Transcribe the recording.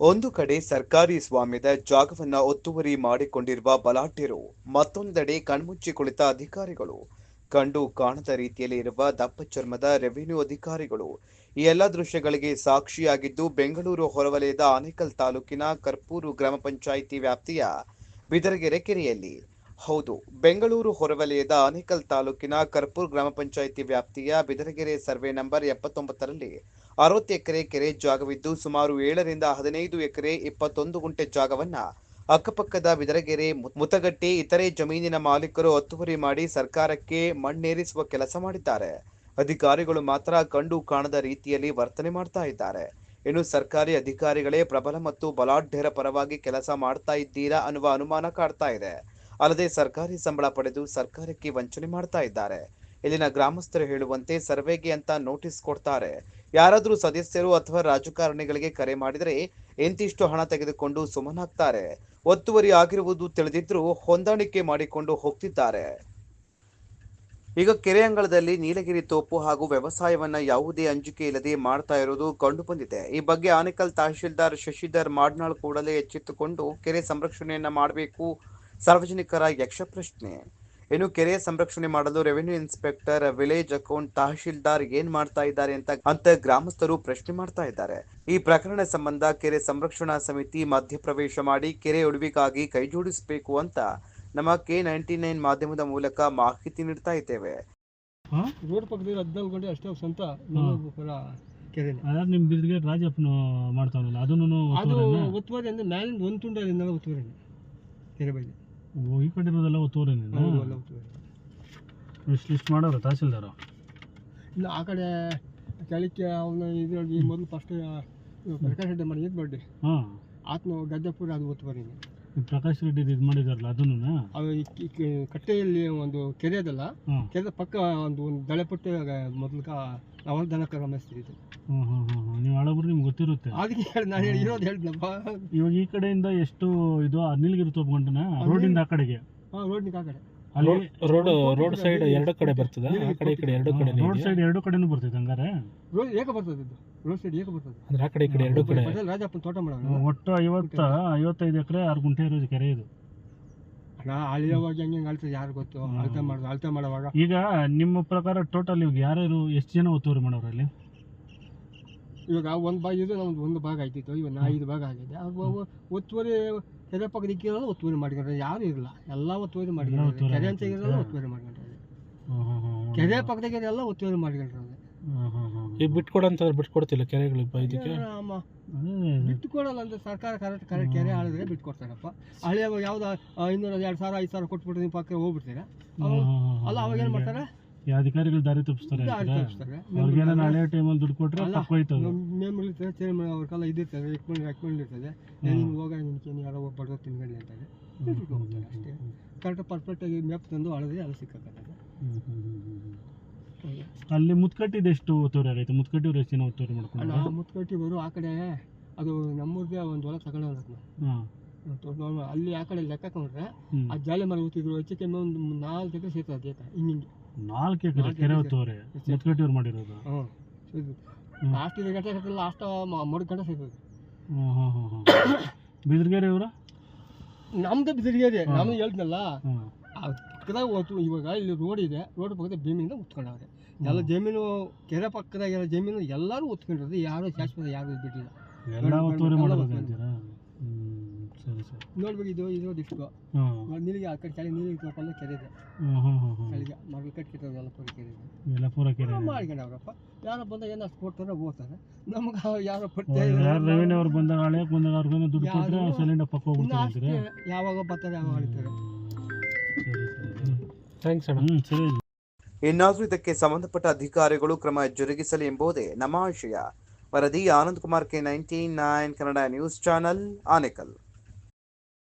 ಒಂದು ಕಡೆ ಸರ್ಕಾರಿ ಸ್ವಾಮ್ಯದ ಜಾಗವನ್ನ ಒತ್ತುವರಿ ಮಾಡಿಕೊಂಡಿರುವ ಬಲಾಢ್ಯರು, ಮತ್ತೊಂದೆಡೆ ಕಣ್ಮುಚ್ಚಿ ಕುಳಿತ ಅಧಿಕಾರಿಗಳು. ಕಂಡು ಕಾಣದ ರೀತಿಯಲ್ಲಿ ಇರುವ ದಪ್ಪ ಚರ್ಮದ ರೆವಿನ್ಯೂ ಅಧಿಕಾರಿಗಳು ಈ ಎಲ್ಲ ದೃಶ್ಯಗಳಿಗೆ ಸಾಕ್ಷಿಯಾಗಿದ್ದು, ಬೆಂಗಳೂರು ಹೊರವಲಯದ ಆನೇಕಲ್ ತಾಲೂಕಿನ ಕರ್ಪೂರು ಗ್ರಾಮ ಪಂಚಾಯಿತಿ ವ್ಯಾಪ್ತಿಯ ಬಿದರಗೆರೆ ಕೆರೆಯಲ್ಲಿ ಹೌದು. ಬೆಂಗಳೂರು ಹೊರವಲಯದ ಆನೇಕಲ್ ತಾಲೂಕಿನ ಕರ್ಪೂರ್ ಗ್ರಾಮ ಪಂಚಾಯಿತಿ ವ್ಯಾಪ್ತಿಯ ಬಿದರಗೆರೆ ಸರ್ವೆ ನಂಬರ್ ಎಪ್ಪತ್ತೊಂಬತ್ತರಲ್ಲಿ ಅರವತ್ತು ಎಕರೆ ಕೆರೆ ಜಾಗವಿದ್ದು ಸುಮಾರು ಏಳರಿಂದ ಹದಿನೈದು ಎಕರೆ ಇಪ್ಪತ್ತೊಂದು ಗುಂಟೆ ಜಾಗವನ್ನ ಅಕ್ಕಪಕ್ಕದ ಬಿದರಗೆರೆ ಮುತಗಟ್ಟಿ ಇತರೆ ಜಮೀನಿನ ಮಾಲೀಕರು ಒತ್ತುವರಿ ಮಾಡಿ ಸರ್ಕಾರಕ್ಕೆ ಮಣ್ಣೇರಿಸುವ ಕೆಲಸ ಮಾಡಿದ್ದಾರೆ. ಅಧಿಕಾರಿಗಳು ಮಾತ್ರ ಕಂಡು ಕಾಣದ ರೀತಿಯಲ್ಲಿ ವರ್ತನೆ ಮಾಡ್ತಾ ಇದ್ದಾರೆ. ಇನ್ನು ಸರ್ಕಾರಿ ಅಧಿಕಾರಿಗಳೇ ಪ್ರಬಲ ಮತ್ತು ಬಲಾಢ್ಯರ ಪರವಾಗಿ ಕೆಲಸ ಮಾಡ್ತಾ ಇದ್ದೀರಾ ಅನ್ನುವ ಅನುಮಾನ ಕಾಡ್ತಾ ಇದೆ. ಅಲ್ಲದೆ ಸರ್ಕಾರಿ ಸಂಬಳ ಪಡೆದು ಸರ್ಕಾರಕ್ಕೆ ವಂಚನೆ ಮಾಡ್ತಾ ಇದ್ದಾರೆ. ಇಲ್ಲಿನ ಗ್ರಾಮಸ್ಥರು ಹೇಳುವಂತೆ ಸರ್ವೆಗೆ ಅಂತ ನೋಟಿಸ್ ಕೊಡ್ತಾರೆ. ಯಾರಾದರೂ ಸದಸ್ಯರು ಅಥವಾ ರಾಜಕಾರಣಿಗಳಿಗೆ ಕರೆ ಮಾಡಿದರೆ ಎಂತಿಷ್ಟು ಹಣ ತೆಗೆದುಕೊಂಡು ಸುಮ್ಮನಾಗ್ತಾರೆ. ಒತ್ತುವರಿ ಆಗಿರುವುದು ತಿಳಿದಿದ್ರೂ ಹೊಂದಾಣಿಕೆ ಮಾಡಿಕೊಂಡು ಹೋಗ್ತಿದ್ದಾರೆ. ಈಗ ಕೆರೆ ಅಂಗಳದಲ್ಲಿ ನೀಲಗಿರಿ ತೋಪು ಹಾಗೂ ವ್ಯವಸಾಯವನ್ನ ಯಾವುದೇ ಅಂಜಿಕೆ ಇಲ್ಲದೆ ಮಾಡ್ತಾ ಇರೋದು ಕಂಡು ಬಂದಿದೆ. ಈ ಬಗ್ಗೆ ಆನೇಕಲ್ ತಹಶೀಲ್ದಾರ್ ಶಶಿಧರ್ ಮಾಡ್ನಾಳ್ ಕೂಡಲೇ ಎಚ್ಚೆತ್ತುಕೊಂಡು ಕೆರೆ ಸಂರಕ್ಷಣೆಯನ್ನ ಮಾಡಬೇಕು ಸಾರ್ವಜನಿಕರ ಯಕ್ಷ ಪ್ರಶ್ನೆ ಇನ್ನು ಕೆರೆ ಸಂರಕ್ಷಣೆ ಮಾಡಲು revenue inspector village account tahsildar ಏನ್ ಮಾಡ್ತಾ ಇದ್ದಾರೆ ಅಂತ ಅಂತ ಗ್ರಾಮಸ್ಥರು ಪ್ರಶ್ನೆ ಮಾಡ್ತಾ ಇದ್ದಾರೆ. ಈ ಪ್ರಕರಣ ಸಂಬಂಧ ಕೆರೆ ಸಂರಕ್ಷಣಾ ಸಮಿತಿ ಮಧ್ಯಪ್ರವೇಶ ಮಾಡಿ ಕೆರೆ ಉಳಿವಿಗಾಗಿ ಕೈಜೋಡಿಸಬೇಕು ಅಂತ ನಮ್ಮ ಕೆ ನೈಂಟಿ ನೈನ್ ಮಾಧ್ಯಮದ ಮೂಲಕ ಮಾಹಿತಿ ನೀಡ್ತಾ ಇದ್ದೇವೆ. ರೋಡ್ ಪಕ್ಕದಲ್ಲಿ ಹದಿನಾಲ್ಕು ಗಂಟೆ ಅಷ್ಟೇ ಸ್ವಂತ ಬಿದ್ರಿಗೆ ರಾಜಪ್ಪನ ಮಾಡ್ತಾವಲ್ಲ ಅದನ್ನು ಅದು ಒತ್ತುವರಿ ಅಂದ್ರೆ ಮ್ಯಾಲಿಂದ ಒಂದು ಒತ್ತುವರಿ ಕೆರೆ ಈ ಕಡೆ ಇರೋದೆಲ್ಲ ಒತ್ತುವರೇನೆ ಹೌದು ಇಷ್ಟು ಲಿಸ್ಟ್ ಮಾಡೋರು ತಹಸೀಲ್ದಾರು? ಇಲ್ಲ ಆ ಕಡೆ ಕೆಳಕ್ಕೆ ಅವನು ಇದ್ರಲ್ಲಿ ಮೊದಲು ಫಸ್ಟ್ ಪ್ರಕಾಶ್ ರೆಡ್ಡಿ ಮಾಡಿ ಇದು ಬಡ್ಡಿ ಹಾಂ. ಆತ್ಮ ಗದ್ದೆಪುರ ಅದು ಒತ್ತುವರಿನೇ ಈ ಪ್ರಕಾಶ್ ರೆಡ್ಡಿ ಇದು ಮಾಡಿದಾರಲ್ಲ ಅದನ್ನು ಅದು ಈ ಕಿ- ಕಿ- ಕಟ್ಟೆಯಲ್ಲಿ ಒಂದು ಕೆರೆ ಅದಲ್ಲ ಹಾಂ. ಕೆರೆ ಪಕ್ಕ ಒಂದು ಒಂದು ದಳೆಪಟ್ಟು ಮೊದಲು ಅವಲ್ ದನ ಕರ ಹ್ಮ್ ಹ್ಞೂ ನೀವು ಹಳಬ್ರು ನಿಮ್ಗೆ ಗೊತ್ತಿರುತ್ತೆ. ಅದಕ್ಕೆ ಹೇಳಿ ನಾನು ಹೇಳಿ ಇರೋದು ಹೇಳಿದ್ನಪ್ಪ. ಇವಾಗ ಈ ಕಡೆಯಿಂದ ಎಷ್ಟು ಇದು ಆ ಒಬ್ಬ ತೋಪ್ ಗಂಟನ ರೋಡಿಂದ ಆ ಕಡೆಗೆ? ಹಾಂ ರೋಡ್ನಿಗೆ ಆ ಕಡೆ. ಅಲ್ಲಿ ರೋಡ್ ರೋಡ್ ಸೈಡ್ ಎರಡು ಕಡೆ ಬರ್ತದೆ? ಆ ಕಡೆ ಈ ಕಡೆ ಎರಡು ಕಡೆ ರೋಡ್ ಸೈಡ್ ಎರಡು ಕಡೆನೂ ಬರ್ತೈತೆ ಹಂಗಾರೆ. ರೋಡ್ ಏಕ ಬರ್ತದೆ ಇದು? ರೋಡ್ ಸೈಡ್ ಏಕ ಬರ್ತದೆ? ಅಂದ್ರೆ ಆ ಕಡೆ ಈ ಕಡೆ ಎರಡು ಕಡೆ. ರಾಜಪ್ಪನ ತೋಟ ಮಾಡೋಣ. ಒಟ್ಟು ಐವತ್ತ ಐವತ್ತೈದು ಎಕರೆ ಆರು ಗುಂಟೆ ಇರೋದು ಕೆರೆ ಇದು. ನಾ ಅಳಿಯೋವಾಗ ಹೆಂಗೆ ಹೆಂಗೆ ಅಳ್ತದೆ ಯಾರು ಗೊತ್ತು? ಅಳ್ತೆ ಅಳತೆ ಮಾಡೋದು ಅಳತೆ ಮಾಡೋವಾಗ. ಈಗ ನಿಮ್ಮ ಪ್ರಕಾರ ಟೋಟಲ್ ಇವಾಗ ಯಾರ್ಯಾರು ಎಷ್ಟು ಜನ ಒತ್ತುವರಿ ಮಾಡೋರು ಅಲ್ಲಿ? ಇವಾಗ ಒಂದು ಭಾಗ ಇದ್ರೆ ನಮ್ದು ಒಂದು ಭಾಗ ಆಯ್ತಿತ್ತು ಇವಾಗ ನಾ ಐದು ಭಾಗ ಆಗಿದೆ. ಅವು ಅವು ಒತ್ತುವರಿ ಕೆರೆ ಪಕ್ಕದ ಇರೋದು ಒತ್ತುವರಿ ಮಾಡ್ಕೊಂಡ್ರೆ ಯಾರು ಇರಲ್ಲ. ಎಲ್ಲ ಒತ್ತುವರಿ ಮಾಡ್ಕೊಂಡ್ರೆ. ಕೆರೆ ಅಂತ ಇರೋದು. ಒತ್ತುವರಿ ಮಾಡ್ಕೊಂಡ್ರೆ. ಕೆರೆ ಪಕ್ಕದಾಗ ಎಲ್ಲ ಒತ್ತುವರಿ ಮಾಡ್ಕೊಂಡ್ರೆ. ಈಗ ಬಿಟ್ಕೊಡಂತಂದ್ರೆ ಬಿಟ್ಕೊಡ್ತಿಲ್ಲ ಕೆರೆಗಳು ಇದಕ್ಕೆ? ಬಿಟ್ಕೊಡಲ್ಲ ಅದೇ ಅಂದ್ರೆ ಸರ್ಕಾರ ಕರೆಕ್ಟ್ ಕರೆಕ್ಟ್ ಕೆರೆ ಆಳಿದ್ರೆ ಬಿಟ್ಕೊಡ್ತಾರಪ್ಪ. ಹಳೆಯ ಯಾವ್ದು ಐನೂರ ಎರಡು ಸಾವಿರ ಐದು ಸಾವಿರ ಕೊಟ್ಬಿಟ್ಟು ನಿಮ್ಮ ಪಕ್ಕ ಹೋಗ್ಬಿಡ್ತೀರಾ. ಅಲ್ಲ ಅವಾಗ ಏನು ಮಾಡ್ತಾರೆ? ಈ ಅಧಿಕಾರಿಗಳು ದಾರಿ ತಪ್ಪಿಸ್ತಾರೆ ಅವ್ರಿಗೇನ ಹಳೆ ಟೈಮಲ್ಲಿ ದುಡ್ಡು ಕೊಟ್ಟರೆ ಅಲ್ಲ, ತಪ್ಪು ಚೇಂಜ್ ಮಾಡಿ ಅವ್ರ ಕಾಲ ಇದಿರ್ತದೆ ರೆಕಮೆಂಡ್ ಇರ್ತದೆ. ನೀನು ಹೋಗ ನಿನ್ಗೆ ಯಾರೋ ಒಬ್ಬ ಬಡವ ಅಂತಾರೆ ಅಷ್ಟೇ. ಕರೆಕ್ಟ್ ಪರ್ಫೆಕ್ಟಾಗಿ ಮ್ಯಾಪ್ ತಂದು ಅಳದೆ ಅಲ್ಲಿ ಸಿಕ್ಕಾಕತ್ತದೆ. ಅಲ್ಲಿ ಮುತ್ಕಟ್ಟಿದ ಎಷ್ಟು ಒತ್ತುವರಿ ಆಗೈತೆ ಮುತ್ಕಟ್ಟಿವ್ರು ಎಷ್ಟು ಜನ ಒತ್ತುವರಿ ಮಾಡ್ಕೊಂಡು ಮುತ್ಕಟ್ಟಿ ಬರು ಆ ಕಡೆ ಅದು ನಮ್ಮೂರಿಗೆ ಒಂದು ಹೊಲ ಹಾಂ. ನಾವು ಅಲ್ಲಿ ಆ ಕಡೆ ಲೆಕ್ಕ ಕೊಂಡ್ರೆ ಆ ಜಾಲಿ ಮರ ಊತಿದ್ರು ಹೆಚ್ಚು ಕಮ್ಮಿ ಒಂದು ನಾಲ್ಕು ಎಕರೆ ಸೇರ್ತದೆ ಏಕ ಹಿಂಗೆ ನಾಲ್ಕು ಎಕರೆ ಕೆರೆ ಎಷ್ಟೇ? ಮುತ್ಕಟ್ಟಿವ್ರು ಮಾಡಿರೋದು. ಹ್ಞೂ. ಲಾಸ್ಟ್ ಇದು ಗಂಟೆ ಕಟ್ಟಿಲ್ಲ ಲಾಸ್ಟ್ ಮೂರು ಗಂಟೆ ಸಿಗ್ತದೆ. ಹ್ಮ್ ಹ್ಮ್ ಹ್ಮ್ ಹ್ಮ್. ಬಿದ್ರಗೆರೆ ನಮ್ದು ಬಿದಿರಿಗೇರಿ ಹ್ಮ್. ಆ ಪಕ್ಕದಾಗ ಹೋಯ್ತು ಇವಾಗ ಇಲ್ಲಿ ರೋಡ್ ಇದೆ ರೋಡ್ ಪಕ್ಕದ ಭೀಮಿಂದ ಉತ್ಕೊಂಡವ್ರೆ. ಎಲ್ಲ ಜಮೀನು ಕೆರೆ ಪಕ್ಕದಾಗ ಎಲ್ಲ ಜಮೀನು ಎಲ್ಲರೂ ಉತ್ಕೊಂಡಿರೋದು ಯಾರು ಶಾಶ್ವತ ಯಾರು ಬಿಟ್ಟಿಲ್ಲ. ಎಲ್ಲ ಒತ್ತುವರಿ ಎಲ್ಲ ಮಾಡೋದು ಒತ್ತುವರಿ. ಅಂತೀರಾ? ಹ್ಮ್ ಸರಿ ಸರಿ. ನೋಡ್ಬೇಕು ಇದು ಇದು ಇಷ್ಟು ಹ್ಮ್. ಆ ಕಡೆ ಕೆಳಗೆ ತಗೊಳ್ಳ ಕೆರೆ ಇದೆ. ಹ್ಮ್ ಹ್ಮ್ ಹ್ಮ್ ಹ್ಮ್. ಕೆಳಗೆ ಮರಳು ಕಟ್ಕಿರೋದು ಎಲ್ಲ ಪೂರ ಕೆರೆ ಇದೆ ಎಲ್ಲ ಪೂರ ಕೆರೆ ಮಾಡ್ಕೊಂಡವ್ರಪ್ಪ ಯಾರೋ ಬಂದಾಗ ಏನೋ ಅಷ್ಟು ಕೊಡ್ತಾರೆ ಹೋಗ್ತಾರೆ ನಮ್ಗೆ ಯಾರೋ ಓ, ಪಟ್ಟೆ ಯಾರು ರೆವಿನ್ಯೂ ಅವ್ರು ಬಂದಾಗ ಹಳೆ ಬಂದಾಗ ಅವ್ರಿಗೇನೋ ದುಡ್ಡು ಯಾರು? ಕೊಟ್ಟರೆ ಸೈಲೆಂಟ್ ಪಕ್ಕ ಇನ್ನು ಹೋಗ್ಬಿಡ್ತಾರೆ ಯಾವಾಗ ಬರ್ತಾರೆ ಯಾವಾಗ ಹೊಡಿತಾರೆ ಸರಿ ಸರಿ ಥ್ಯಾಂಕ್ಸ್ ಅಣ್ಣ. ಹ್ಮ್ ಸರಿ ಇನ್ನಾದರೂ ಇದಕ್ಕೆ ಸಂಬಂಧಪಟ್ಟ ಅಧಿಕಾರಿಗಳು ಕ್ರಮ ಜರುಗಿಸಲಿ ಎಂಬುದೇ ನಮ್ಮ ಆಶಯ. ವರದಿ Anand Kumar K ninety nine Kannada news channel Anekal.